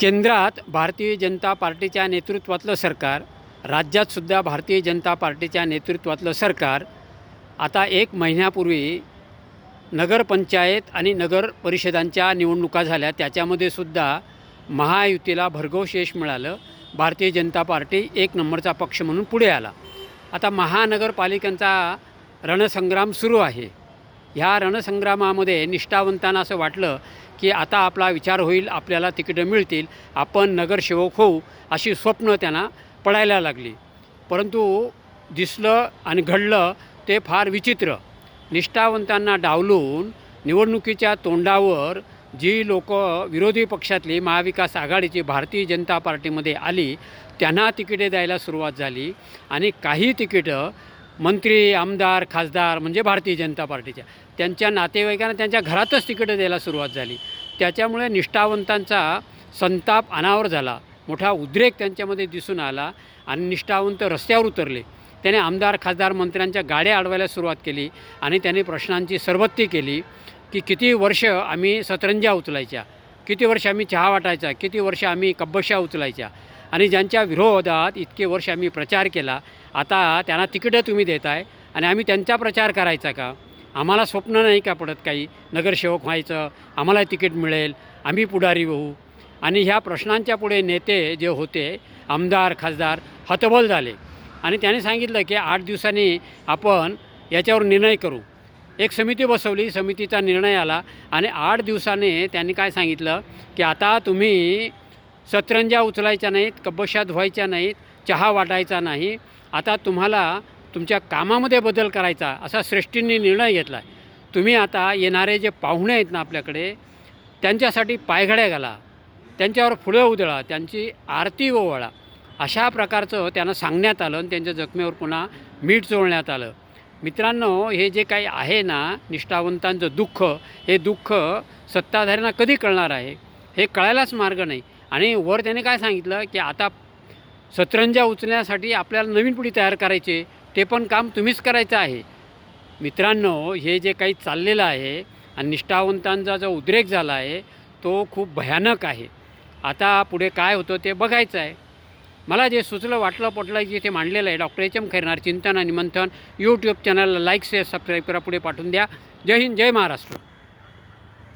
केंद्रात भारतीय जनता पार्टीच्या नेतृत्वातलं सरकार राज्यातसुद्धा भारतीय जनता पार्टीच्या नेतृत्वातलं सरकार आता एक महिन्यापूर्वी नगरपंचायत आणि नगर परिषदांच्या निवडणुका झाल्या. त्याच्यामध्ये सुद्धा महायुतीला भरघोस यश मिळालं. भारतीय जनता पार्टी एक नंबरचा पक्ष म्हणून पुढे आला. आता महानगरपालिकांचा रणसंग्राम सुरू आहे. ह्या रणसंग्रामामध्ये निष्ठावंतांना असं वाटलं की आता आपला विचार होईल आपल्याला तिकीटं मिळतील आपण नगरसेवक होऊ अशी स्वप्न त्यांना पडायला लागली. परंतु दिसलं आणि घडलं ते फार विचित्र. निष्ठावंतांना डावलून निवडणुकीच्या तोंडावर जी लोक विरोधी पक्षातली महाविकास आघाडीची भारतीय जनता पार्टीमध्ये आली त्यांना तिकिटे द्यायला सुरुवात झाली आणि काही तिकीटं मंत्री आमदार खासदार म्हणजे भारतीय जनता पार्टीच्या. त्यांच्या नातेवाईकांना त्यांच्या घरातच तिकीटं द्यायला सुरुवात झाली. त्याच्यामुळे निष्ठावंतांचा संताप अनावर झाला. मोठा उद्रेक त्यांच्यामध्ये दिसून आला आणि निष्ठावंत रस्त्यावर उतरले. त्याने आमदार खासदार मंत्र्यांच्या गाड्या अडवायला सुरुवात केली आणि त्याने प्रश्नांची सरबत्ती केली की किती वर्ष आम्ही सतरंजा उचलायच्या किती वर्ष आम्ही चहा वाटायचा किती वर्ष आम्ही कब्बशा उचलायच्या. आणि ज्यांच्या विरोधात इतके वर्ष आम्ही प्रचार केला आता त्यांना तिकीटं तुम्ही देत आहे आणि आम्ही त्यांचा प्रचार करायचा का? आम्हाला स्वप्न नाही का पडत काही? नगरसेवक व्हायचं आम्हाला तिकीट मिळेल आम्ही पुढारी होऊ. आणि ह्या प्रश्नांच्या पुढे नेते जे होते आमदार खासदार हतबल झाले. आणि त्याने सांगितलं की आठ दिवसांनी आपण याच्यावर निर्णय करू. एक समिती बसवली समितीचा निर्णय आला आणि आठ दिवसाने त्यांनी काय सांगितलं की आता तुम्ही सतरंजा उचलायच्या नाहीत कब्बशा धुवायच्या नाहीत चहा वाटायचा नाही. आता तुम्हाला तुमच्या कामामध्ये बदल करायचा असा श्रेष्ठींनी निर्णय घेतला. आहे तुम्ही आता येणारे जे पाहुणे आहेत ना आपल्याकडे त्यांच्यासाठी पायघड्या घाला. त्यांच्यावर फुलं उधळा त्यांची आरती ओवाळा. अशा प्रकारचं त्यांना सांगण्यात आलं आणि त्यांच्या जखमेवर पुन्हा मीठ चोळण्यात आलं. मित्रांनो हे जे काही आहे ना निष्ठावंतांचं दुःख हे दुःख सत्ताधाऱ्यांना कधी कळणार आहे? हे कळायलाच मार्ग नाही. आणि वर त्याने काय सांगितलं की आता सतरंजा उचलण्यासाठी आपल्याला नवीन पिढी तयार करायची ते पण काम तुम्हीच करायचं आहे. मित्रांनो हे जे काही चाललेलं आहे आणि निष्ठावंतांचा जो उद्रेक झाला आहे तो खूप भयानक आहे. आता पुढे काय होतं ते बघायचं आहे. मला जे सुचलं वाटलं पटलं जे ते मांडलेलं आहे डॉक्टर एच एम खैरनार चिंतन आणि मंथन यूट्यूब चॅनलला लाईक शेअर सबस्क्राईब करा पुढे पाठवून द्या. जय हिंद जय महाराष्ट्र.